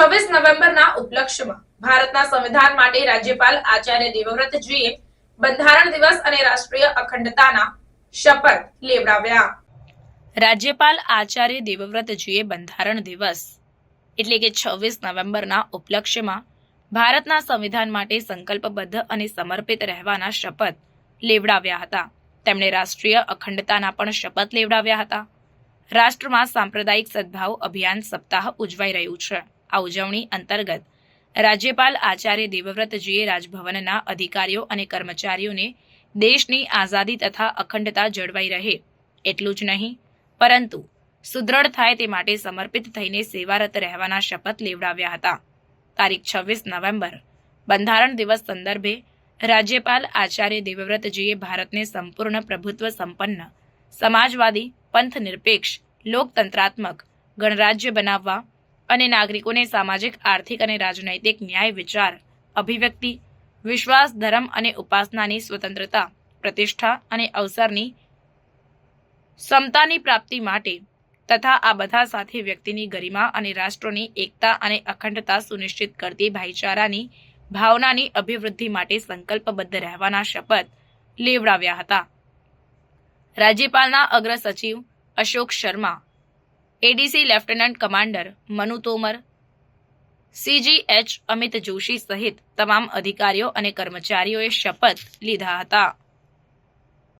છવ્વીસ નવેમ્બરના ઉપલક્ષ્યમાં ભારતના સંવિધાન માટે રાજ્યપાલ આચાર્ય દેવવ્રતજીએ બંધારણ દિવસ અને રાષ્ટ્રીય અખંડતાના શપથ લેવડાવ્યા. રાજ્યપાલ આચાર્ય દેવવ્રતજીએ બંધારણ દિવસ એટલે કે છવ્વીસ નવેમ્બરના ઉપલક્ષ્યમાં ભારતના સંવિધાન માટે સંકલ્પબદ્ધ અને સમર્પિત રહેવાના શપથ લેવડાવ્યા હતા. તેમણે રાષ્ટ્રીય અખંડતાના પણ શપથ લેવડાવ્યા હતા. રાષ્ટ્રમાં સાંપ્રદાયિક સદભાવ અભિયાન સપ્તાહ ઉજવાઈ રહ્યું છે. આ ઉજવણી અંતર્ગત. રાજ્યપાલ આચાર્ય દેવવ્રતજીએ રાજભવનના અધિકારીઓ અને કર્મચારીઓને દેશની આઝાદી તથા અખંડતા જળવાઈ રહે એટલું જ નહીં, પરંતુ સુદૃઢ થાય તે માટે સમર્પિત થઈને સેવારત રહેવાના શપથ લેવડાવ્યા હતા. તારીખ છવ્વીસ નવેમ્બર, બંધારણ દિવસ સંદર્ભે રાજ્યપાલ આચાર્ય દેવવ્રતજીએ ભારતને સંપૂર્ણ પ્રભુત્વ સંપન્ન, સમાજવાદી પંથ નિરપેક્ષ લોકતંત્રાત્મક, ગણરાજ્ય બનાવવા અને નાગરિકોને સામાજિક, આર્થિક અને રાજનૈતિક ન્યાય, વિચાર, અભિવ્યક્તિ, વિશ્વાસ, ધર્મ અને ઉપાસનાની સ્વતંત્રતા, પ્રતિષ્ઠા અને અવસરની સમતાની પ્રાપ્તિ માટે તથા આ બધા સાથે વ્યક્તિની ગરિમા અને રાષ્ટ્રોની એકતા અને અખંડતા સુનિશ્ચિત કરતી ભાઈચારાની ભાવનાની અભિવૃદ્ધિ માટે સંકલ્પબદ્ધ રહેવાના શપથ લેવડાવ્યા હતા. રાજ્યપાલના અગ્ર સચિવ Ashok Sharma ADC lieutenant commander Manu Tomar CGH Amit Joshi સહિત તમામ અધિકારીઓ અને કર્મચારીઓએ શપથ લીધા હતા.